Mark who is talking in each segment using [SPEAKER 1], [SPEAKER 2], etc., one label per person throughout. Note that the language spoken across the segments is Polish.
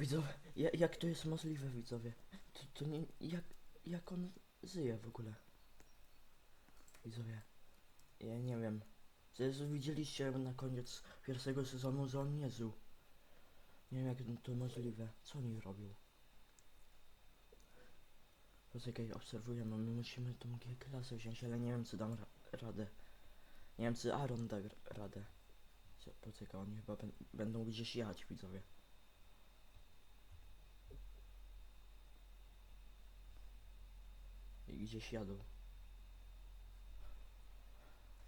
[SPEAKER 1] Widzowie, ja, jak to jest możliwe, widzowie? To, to nie, jak, jak on żyje w ogóle? Widzowie, ja nie wiem. Przecież widzieliście na koniec pierwszego sezonu, że on nie żył. Nie wiem, jak to możliwe. Co oni robią? Poczekaj, obserwujemy. My musimy tą G-klasę wziąć, ale nie wiem, czy dam ra radę. Nie wiem, czy Aaron da radę. Poczekaj, oni chyba bę- będą gdzieś jechać, widzowie. Gdzieś jadą.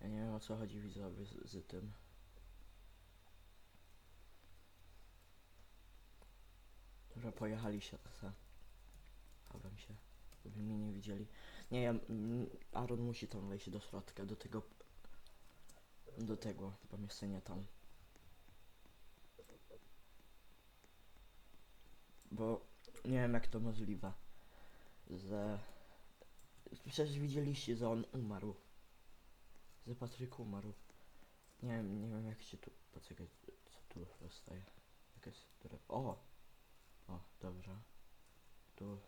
[SPEAKER 1] Ja nie wiem o co chodzi widzowie z, z tym. Dobra, pojechali się. Chowam się, żeby mnie nie widzieli. Nie, ja, mm, Aaron musi tam wejść do środka, do tego, do tego pomieszczenia tam. Bo nie wiem jak to możliwe, że... Przecież widzieliście, że on umarł. Że Patryk umarł. Nie wiem, nie wiem jak się tu... Poczekaj, co tu rozstaje? Jakaś... Które... O! O, dobra. Tu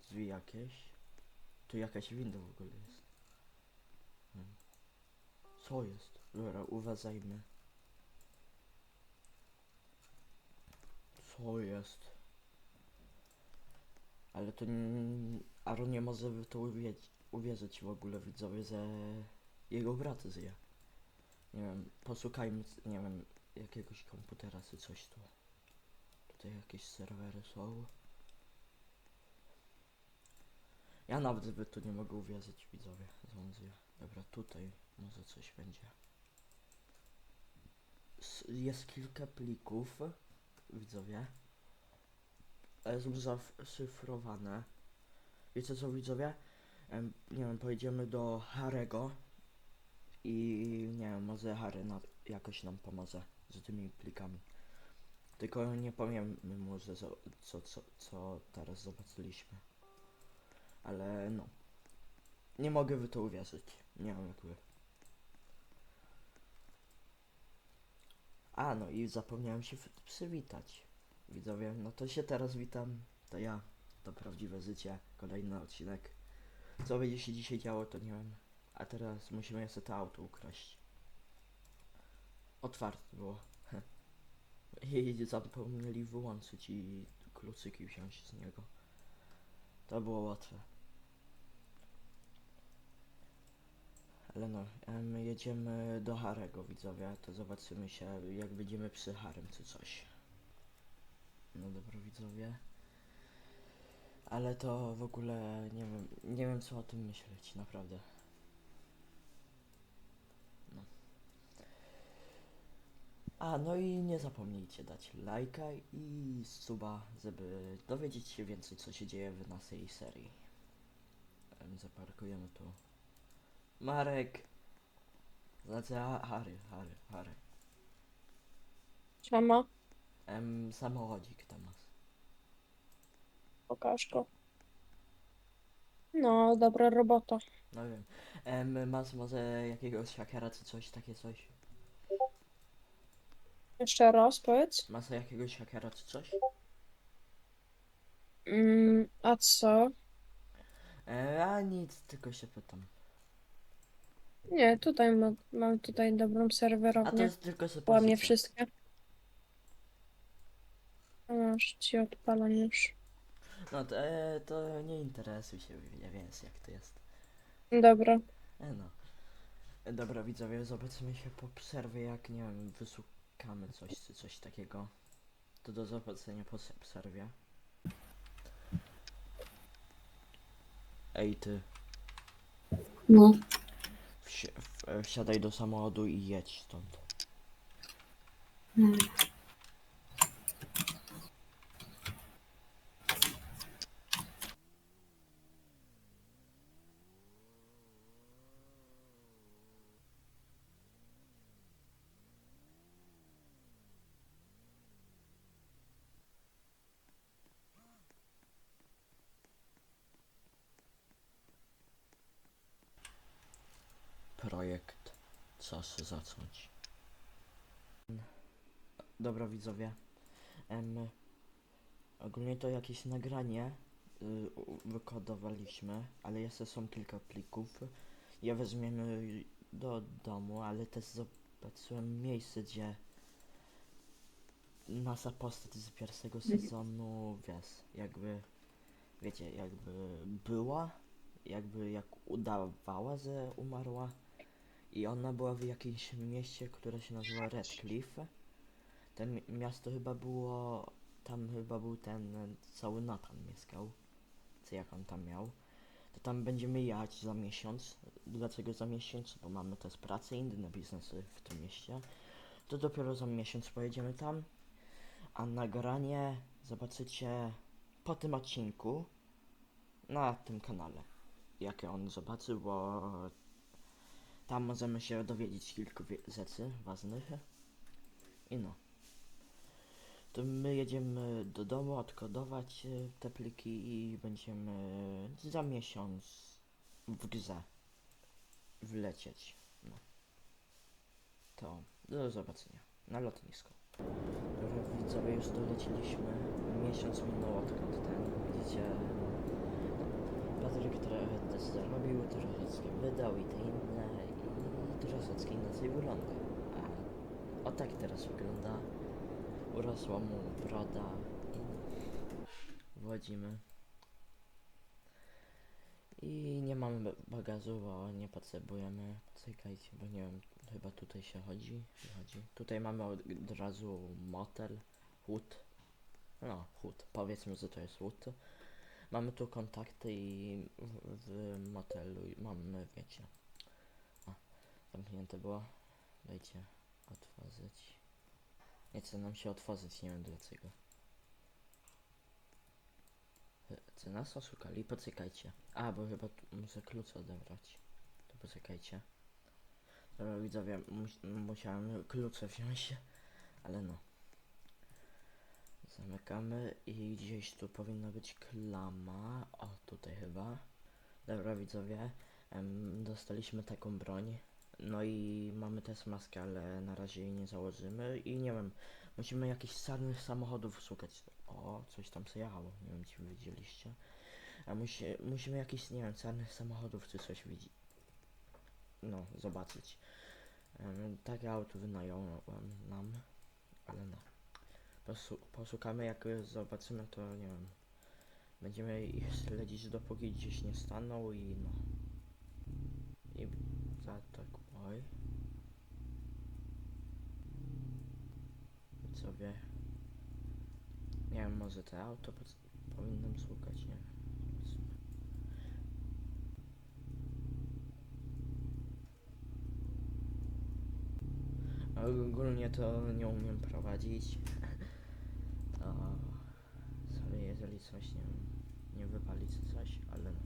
[SPEAKER 1] drzwi jakieś. Tu jakaś winda w ogóle jest. Hmm. Co jest? Dobra, uważajmy. Co jest? Ale to n- nie może w to uwie- uwierzyć w ogóle widzowie, że jego brat zje. Nie wiem, poszukajmy, nie wiem, jakiegoś komputera czy coś tu. Tutaj jakieś serwery są. Ja nawet by tu nie mogę uwierzyć widzowie, że on zje. Dobra, tutaj może coś będzie. S- Jest kilka plików, widzowie. Są zaszyfrowane. Wiecie co widzowie? Nie wiem, pojedziemy do Harego i nie wiem, może Harry na, jakoś nam pomoże z tymi plikami. Tylko nie powiem mu, że co, co, co teraz zobaczyliśmy. Ale no. Nie mogę w to uwierzyć. Nie wiem jak wy. A no i zapomniałem się przywitać. Widzowie, no to się teraz witam. To ja, to prawdziwe życie. Kolejny odcinek. Co będzie się dzisiaj działo, to nie wiem. A teraz musimy jeszcze to auto ukraść. Otwarte było. I zapomnieli wyłączyć i kluczyki wziąć z niego. To było łatwe. Ale no, em, jedziemy do Harego, widzowie, to zobaczymy się, jak będziemy przy Harem czy coś. No dobra, widzowie. Ale to w ogóle nie wiem, nie wiem co o tym myśleć, naprawdę. No. A, no i nie zapomnijcie dać lajka i suba, żeby dowiedzieć się więcej co się dzieje w naszej serii. Em, Zaparkujemy tu. Marek! Znaczy, ha- Harry, Harry, Harry.
[SPEAKER 2] Siema,
[SPEAKER 1] Em, samochodzik tam masz.
[SPEAKER 2] pokaż go. No, dobra robota.
[SPEAKER 1] No wiem. Em, masz może jakiegoś hakera czy coś, takie coś?
[SPEAKER 2] Jeszcze raz powiedz.
[SPEAKER 1] Masz jakiegoś hakera czy coś?
[SPEAKER 2] Mm, a co?
[SPEAKER 1] E, a nic, tylko się pytam.
[SPEAKER 2] Nie, tutaj ma, mam tutaj dobrą
[SPEAKER 1] A to
[SPEAKER 2] serwerownię.
[SPEAKER 1] jest tylko
[SPEAKER 2] Łamie
[SPEAKER 1] supozycja.
[SPEAKER 2] wszystkie. Aż ci odpalam już.
[SPEAKER 1] No to, e, to nie interesuj się, ja wiesz jak to jest.
[SPEAKER 2] Dobra,
[SPEAKER 1] E, no. E, dobra widzowie, zobaczymy się po przerwie, jak nie wiem, wysukamy coś czy coś takiego. To do zobaczenia po se- przerwie. Ej ty,
[SPEAKER 3] No,
[SPEAKER 1] wsi w, e, wsiadaj do samochodu i jedź stąd. Projekt. Czas zacząć. Dobra widzowie. Em, Ogólnie to jakieś nagranie y, wykodowaliśmy, ale jeszcze są kilka plików. Je weźmiemy do domu, ale też zobaczyłem miejsce, gdzie nasza postać z pierwszego sezonu, wiesz, jakby, wiecie, jakby była, jakby jak udawała, że umarła. I ona była w jakimś mieście, które się nazywa Redcliffe. Ten mi- miasto chyba było, tam chyba był ten cały Nathan mieszkał. Co jak on tam miał. To tam będziemy jechać za miesiąc. Dlaczego za miesiąc? Bo mamy też pracę i inne biznesy w tym mieście. To dopiero za miesiąc pojedziemy tam. A nagranie zobaczycie po tym odcinku na tym kanale. Jakie on zobaczy, bo tam możemy się dowiedzieć kilku rzeczy ważnych. I no. To my jedziemy do domu odkodować e, te pliki i będziemy za miesiąc w grze wlecieć. No. To do zobaczenia na lotnisku. Widzowie, już doleciliśmy. Miesiąc minął odkąd ten, widzicie, Patryk trochę też zarobił, troszeczkę wydał i te inne i troszeczkę inaczej wygląda. A o tak teraz wygląda. Urosła mu broda i wchodzimy. I nie mamy bagażu, bo nie potrzebujemy. Czekajcie, bo nie wiem, chyba tutaj się chodzi. chodzi. Tutaj mamy od, razu motel, hut. No, hut. Powiedzmy, że to jest hut. Mamy tu kontakty i w, w motelu mamy, wiecie. Zamknięte było. Dajcie otworzyć. Nie chce nam się otworzyć, nie wiem dlaczego. Czy nas oszukali? Poczekajcie. A, bo chyba tu muszę klucz odebrać. To poczekajcie. Dobra, widzowie, mus musiałem klucze wziąć, ale no. Zamykamy i gdzieś tu powinna być klama. O, tutaj chyba. Dobra, widzowie, em, dostaliśmy taką broń. No i mamy też maskę, ale na razie jej nie założymy i nie wiem, musimy jakichś czarnych samochodów szukać. O, coś tam przejechało, nie wiem czy widzieliście. A musi, musimy jakichś, nie wiem, czarnych samochodów czy coś widzi. No, zobaczyć. Em, takie auto wynająłem nam, ale no. Posu poszukamy, jak zobaczymy, to nie wiem. Będziemy ich śledzić dopóki gdzieś nie staną i no. Oj. Co wie? Nie wiem, może te auto po- powinnam szukać, nie Ogólnie to nie umiem prowadzić. To sorry, jeżeli coś nie nie wypali coś, ale no.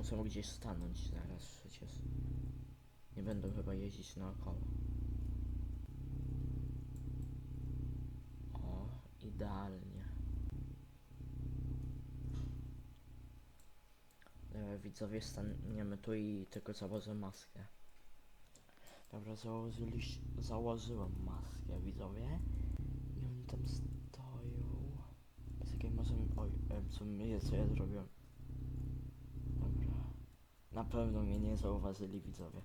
[SPEAKER 1] Muszę gdzieś stanąć zaraz przecież. Nie będę chyba jeździć naokoło. O, idealnie. Dobra, widzowie, staniemy tu i tylko założę maskę. Dobra, założyliś, założyłem maskę, widzowie. I oni tam stoją. Czekaj, może... Oj, co my, co ja zrobiłem? Na pewno mnie nie zauważyli widzowie.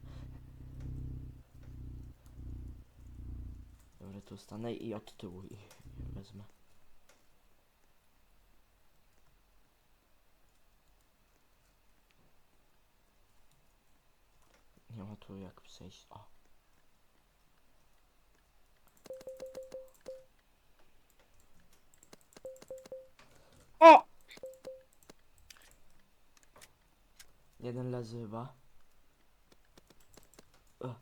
[SPEAKER 1] Dobra, tu stanę i od tyłu ich wezmę. Nie ma tu jak przejść. O.
[SPEAKER 2] O!
[SPEAKER 1] Jeden leży chyba. O.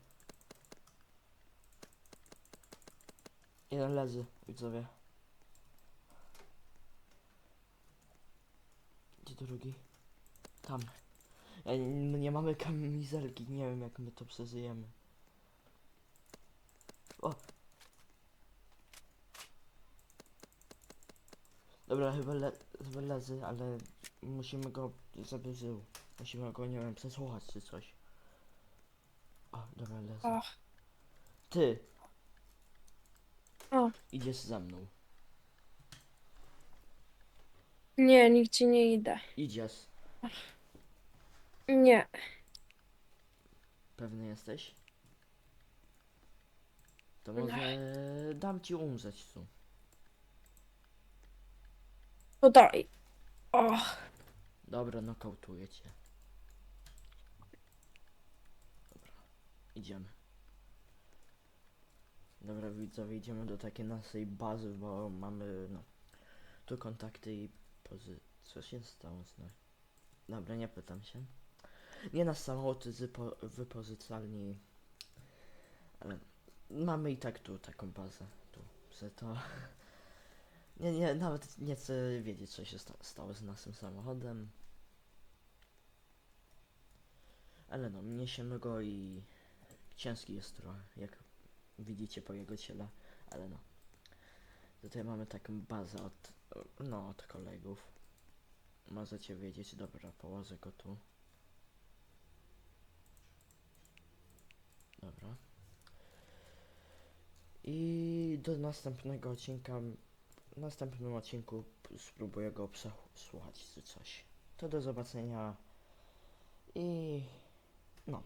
[SPEAKER 1] Jeden leży, widzowie. Gdzie drugi? Tam. Nie, no nie mamy kamizelki, nie wiem jak my to przeżyjemy. O! Dobra, chyba, le chyba ale musimy go, żeby żył. Musimy go, nie wiem, przesłuchać czy coś. O, dobra, lecę.
[SPEAKER 2] Och,
[SPEAKER 1] Ty!
[SPEAKER 2] O.
[SPEAKER 1] Idziesz za mną.
[SPEAKER 2] nie, nigdzie nie idę.
[SPEAKER 1] Idziesz.
[SPEAKER 2] Nie,
[SPEAKER 1] Pewny jesteś? To
[SPEAKER 2] Nie.
[SPEAKER 1] może dam ci umrzeć tu.
[SPEAKER 2] to daj. Och,
[SPEAKER 1] Dobra, nokautuję cię. Idziemy. Dobra, widzowie, idziemy do takiej naszej bazy, bo mamy, no, tu kontakty i pozy... Co się stało z nami? Dobra, nie pytam się. Nie nasz samochód zypo- wypożyczalni, ale mamy i tak tu taką bazę, tu, że to... Nie, nie, nawet nie chcę wiedzieć, co się sta- stało z naszym samochodem. Ale no, niesiemy go i ciężki jest trochę, jak widzicie po jego ciele, ale no. Tutaj mamy taką bazę od, no, od kolegów. Możecie wiedzieć, dobra, położę go tu. Dobra. I do następnego odcinka w następnym odcinku spróbuję go przesłuchać czy coś. To do zobaczenia i no.